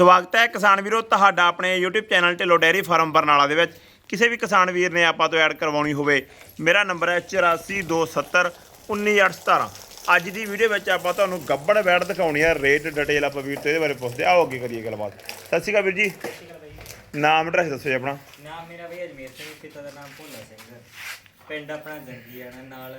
ਸਵਾਗਤ ਹੈ ਕਿਸਾਨ ਵੀਰੋ ਤੁਹਾਡਾ ਆਪਣੇ YouTube channel Dhillon dairy farm Barnala ਦੇ ਵਿੱਚ। ਕਿਸੇ ਵੀ ਕਿਸਾਨ ਵੀਰ ਨੇ ਆਪਾਂ ਤੋਂ ਐਡ ਕਰਵਾਉਣੀ ਹੋਵੇ ਮੇਰਾ ਨੰਬਰ ਹੈ 8427 19817 ਅੱਜ ਦੀ ਵੀਡੀਓ ਵਿੱਚ ਆਪਾਂ ਤੁਹਾਨੂੰ ਗੱਬੜ ਬੈੜ ਦਿਖਾਉਣੀ ਹੈ ਰੇਟ ਡਿਟੇਲ ਆਪਾਂ ਵੀਰ ਤੋਂ ਇਹਦੇ ਬਾਰੇ ਪੁੱਛਦੇ ਆਓ ਅੱਗੇ ਕਰੀਏ ਗੱਲਬਾਤ। ਸਤਿ ਸ਼੍ਰੀ ਅਕਾਲ ਵੀਰ ਜੀ। ਨਾਮ ਐਡਰੈਸ ਦੱਸੋ ਜੀ ਆਪਣਾ। ਨਾਮ ਮੇਰਾ ਵੀ ਅਜਮੇਰ ਸਿੰਘ ਪਿਤਾ ਦਾ ਨਾਮ ਭੋਲਾ ਸਿੰਘ। ਪਿੰਡ ਆਪਣਾ ਜੰਗੀ ਆ ਨਾਲ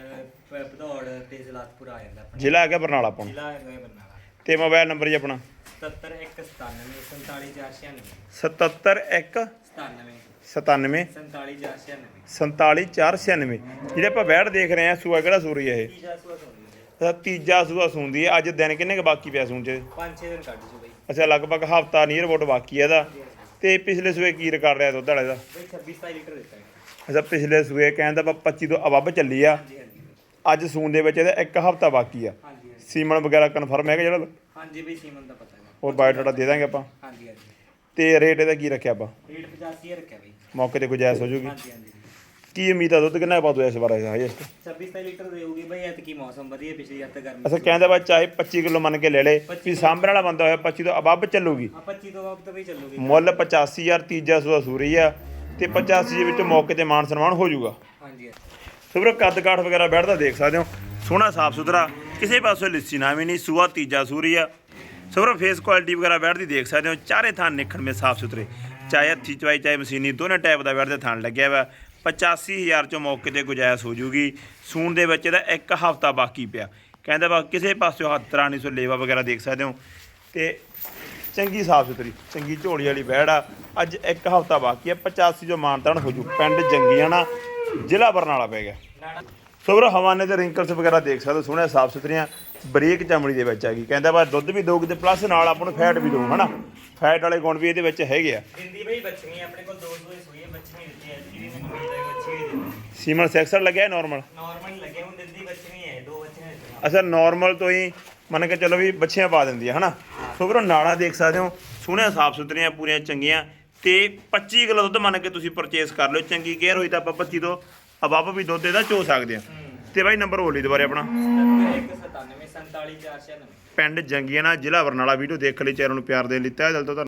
ਭਦੌੜ ਤੇ ਜਲਾਤਪੁਰ ਆ ਜਾਂਦਾ ਆਪਣਾ। ਜ਼ਿਲ੍ਹਾ ਹੈਗਾ ਬਰਨਾਲਾ ਆਪਾਂ ਨੂੰ ਜ਼ਿਲ੍ਹਾ ਹੈਗਾ ਬਰਨਾਲਾ। ਤੇ ਮੋਬਾਈਲ ਨੰਬਰ ਜੀ ਆਪਣਾ? 70197 47496 771 97 97 47496 47496 ਜਿਹੜੇ ਆਪਾਂ ਬੈੜ ਦੇਖ ਰਹੇ ਆ ਸੂਆ ਕਿਹੜਾ ਸੂਰੀ ਹੈ ਇਹ? ਤੀਜਾ ਸੂਆ ਸੌਂਦੀ ਹੈ। ਇਹਦਾ ਤੀਜਾ ਸੂਆ ਸੂੰਦੀ ਹੈ। ਅੱਜ ਦਿਨ ਕਿੰਨੇ ਕ ਬਾਕੀ ਪਿਆ ਸੂਣ ਚ? 5-6 ਦਿਨ ਕੱਢ ਜੂ ਬਈ। ਅੱਛਾ ਲਗਭਗ ਹਫਤਾ ਨੀਅਰ ਅਬਾਊਟ ਬਾਕੀ ਹੈ ਇਹਦਾ। ਤੇ ਪਿਛਲੇ ਸੂਏ ਕੀ ਰਿਕਾਰਡ ਰਿਹਾ ਦੁੱਧ ਵਾਲੇ ਦਾ? ਬਈ 26 ਲੀਟਰ ਦਿੱਤਾ ਹੈ। ਅੱਛਾ ਪਿਛਲੇ ਸੂਏ ਕਹਿੰਦਾ ਆਪਾਂ 25 ਤੋਂ ਅਬੱਬ ਚੱਲੀ ਆ। ਅੱਜ ਸੂਣ ਦੇ ਵਿੱਚ ਇਹਦਾ ਇੱਕ ਹਫਤਾ ਬਾਕੀ ਆ। ਸੀਮਨ ਵਗੈਰਾ ਕਨਫਰਮ ਹੈਗਾ ਜਿਹੜਾ? ਹਾਂਜੀ ਬਈ ਸੀਮਨ ਦਾ ਪਤਾ ਹੈ। ਉਹ ਬਾਇਓਡਾਟਾ ਦੇ ਦਾਂਗੇ ਆਪਾਂ। ਹਾਂਜੀ ਹਾਂਜੀ। ਤੇ ਰੇਟ ਇਹਦਾ ਕੀ ਰੱਖਿਆ ਆਪਾਂ? ਰੇਟ 85 ਰੱਖਿਆ ਬਈ। ਮੌਕੇ ਤੇ ਗੁਜਾਇਸ਼ ਹੋ ਜੂਗੀ। ਹਾਂਜੀ ਹਾਂਜੀ। ਕੀ ਉਮੀਦ ਆ ਦੁੱਧ ਕਿੰਨਾ ਪਾ ਦੋ ਇਸ ਵਾਰ ਹਜੇ 26 ਲੀਟਰ ਦੇਊਗੀ ਬਈ ਐਤਕੀ ਮੌਸਮ ਵਧੀਆ ਪਿਛਲੀ ਹੱਤ ਗਰਮੀ ਅੱਛਾ ਕਹਿੰਦਾ ਬਾ ਚਾਹੇ 25 ਕਿਲੋ ਮੰਨ ਕੇ ਲੈ ਲੇ ਵੀ ਸਾਂਭਣ ਵਾਲਾ ਬੰਦਾ ਹੋਇਆ 25 ਤੋਂ ਅਬੱਬ ਚੱਲੂਗੀ। ਆ 25 ਤੋਂ ਬਾਅਦ ਤਾਂ ਬਈ ਚੱਲੂਗੀ। ਮੁੱਲ 85000 ਤੀਜਾ ਸੂਆ ਸੂਰੀ ਆ। ਤੇ 85 ਦੇ ਵਿੱਚ ਮੌਕੇ ਤੇ ਮਾਨ ਸਨਮਾਨ ਹੋ ਜਾਊਗਾ ਹਾਂਜੀ ਹਾਂਜੀ। ਸੋ ਵੀਰੋ ਕੱਦ ਕਾਠ ਵਗੈਰਾ ਬੈਠਦਾ ਦੇਖ ਸਕਦੇ ਹੋ। ਸੋਹਣਾ ਸਾਫ਼ ਸੁਥਰਾ ਕਿਸੇ ਪਾਸੋਂ ਲਿੱਸੀ ਨਾ ਵੀ ਨਹੀਂ ਸੂਆ ਤੀਜਾ ਸੂਰੀ ਆ। ਸੋ ਵੀਰੋ ਫੇਸ ਕੁਆਲਿਟੀ ਵਗੈਰਾ ਬੈਠਦੀ ਦੇਖ ਸਕਦੇ ਹੋ। ਚਾਰੇ ਥਾਂ ਨਿਖਣ ਮੇ ਸਾਫ਼ ਸੁਥਰੇ। ਚਾਹੇ ਹੱਥੀ ਚਵਾਈ, ਚਾਹੇ ਮਸ਼ੀਨੀ, ਦੋਨੇ ਟਾਈਪ ਦਾ ਬੈਠਦੇ ਥਾਂ ਲੱਗਿਆ ਵਾ। 85000 ਚੋਂ ਮੌਕੇ ਤੇ ਗੁਜਾਇਸ਼ ਹੋ ਜੂਗੀ। ਸੂਣ ਦੇ ਵਿੱਚ ਇਹਦਾ ਇੱਕ ਹਫਤਾ ਬਾਕੀ ਪਿਆ। ਕਹਿੰਦਾ ਵਾ, ਕਿਸੇ ਪਾਸੋਂ ਹੱਥ ਤਰ੍ਹਾਂ ਨਹੀਂ, ਸੋ ਲੇਵਾ ਵਗੈਰਾ ਦੇਖ ਸਕਦੇ ਹੋ। ਤੇ ਚੰਗੀ ਸਾਫ਼ ਸੁਥਰੀ, ਚੰਗੀ ਝੋਲੀ ਵਾਲੀ ਬੈੜ ਆ। ਅੱਜ ਇੱਕ ਹਫਤਾ ਬਾਕੀ ਆ। 85 ਜੋ ਮਾਨਤਾਨ ਹੋ ਜੂ। ਪਿੰਡ ਜੰਗੀਆਣਾ ਜ਼ਿਲ੍ਹਾ ਬਰਨਾਲਾ ਪੈ ਗਿਆ। ਸੋ ਵੀਰੋ ਹਵਾਨੇ ਤੇ ਰਿੰਕਲਸ ਵਗੈਰਾ ਦੇਖ ਸਕਦੇ ਹੋ ਸੋਹਣੇ ਸਾਫ਼ ਸੁਥਰੀਆਂ ਬਰੀਕ ਚਮੜੀ ਦੇ ਵਿੱਚ ਹੈਗੀ ਕਹਿੰਦਾ ਬਾ ਦੁੱਧ ਵੀ ਦੋਗੇ ਤੇ ਪਲੱਸ ਨਾਲ ਆਪਾਂ ਨੂੰ ਫੈਟ ਵੀ ਦਊ ਹਨਾ? ਫੈਟ ਵਾਲੇ ਗੁਣ ਵੀ ਇਹਦੇ ਵਿੱਚ ਹੈਗੇ ਆ। ਦਿੰਦੀ ਬਈ ਬੱਚੀਆਂ ਆਪਣੇ ਕੋਲ ਦੋ ਸੂਏ ਸੂਏ ਬੱਚੀਆਂ ਦਿੱਤੀਆਂ ਜਿਹੜੀ ਮੈਨੂੰ ਮਿਲਦਾ ਹੈ ਬੱਚੀ ਵੀ ਦਿੰਦੀ ਸੀਮਨ ਸੈਕਸਰ ਲੱਗਿਆ ਨਾਰਮਲ ਨਾਰਮਲ ਲੱਗੇ ਹੁਣ ਦਿੰਦੀ ਬੱਚੀਆਂ ਹੈ ਦੋ ਬੱਚੀਆਂ ਦਿੱਤੀਆਂ ਅੱਛਾ ਨਾਰਮਲ ਤੋਂ ਹੀ ਮੰਨ ਕੇ ਚੱਲੋ ਵੀ ਬੱਚੀਆਂ ਪਾ ਦਿੰਦੀ ਆ ਹਨਾ? ਸੋ ਵੀਰੋ ਨਾੜਾ ਦੇਖ ਸਕਦੇ ਹੋ ਸੋਹਣੀਆਂ ਸਾਫ਼ ਸੁਥਰੀਆਂ ਪੂਰੀਆਂ ਚੰਗੀਆਂ ਤੇ 25 ਕਿਲੋ ਦੁੱਧ ਮੰਨ ਕੇ ਤੁਸੀਂ ਪਰਚੇਸ ਕਰ ਲਿਓ। ਚੰਗੀ ਕੇਅਰ ਹੋਈ ਤਾਂ ਆਪਾਂ 25 ਤੋਂ ਅਬੱਬ ਵੀ ਦੁੱਧ ਇਹਦਾ ਚੋ ਸਕਦੇ ਆ। ਤੇ ਬਾਈ ਨੰਬਰ ਬੋਲੀ ਦੁਬਾਰੇ ਆਪਣਾ। 197 47496 ਪਿੰਡ ਜੰਗੀਆਣਾ ਜ਼ਿਲ੍ਹਾ ਬਰਨਾਲਾ ਵੀਡੀਓ ਦੇਖ ਲਈ ਚੈਨਲ ਨੂੰ ਪਿਆਰ ਦੇਣ ਲਈ ਤਹਿ ਦਿਲ ਤੋਂ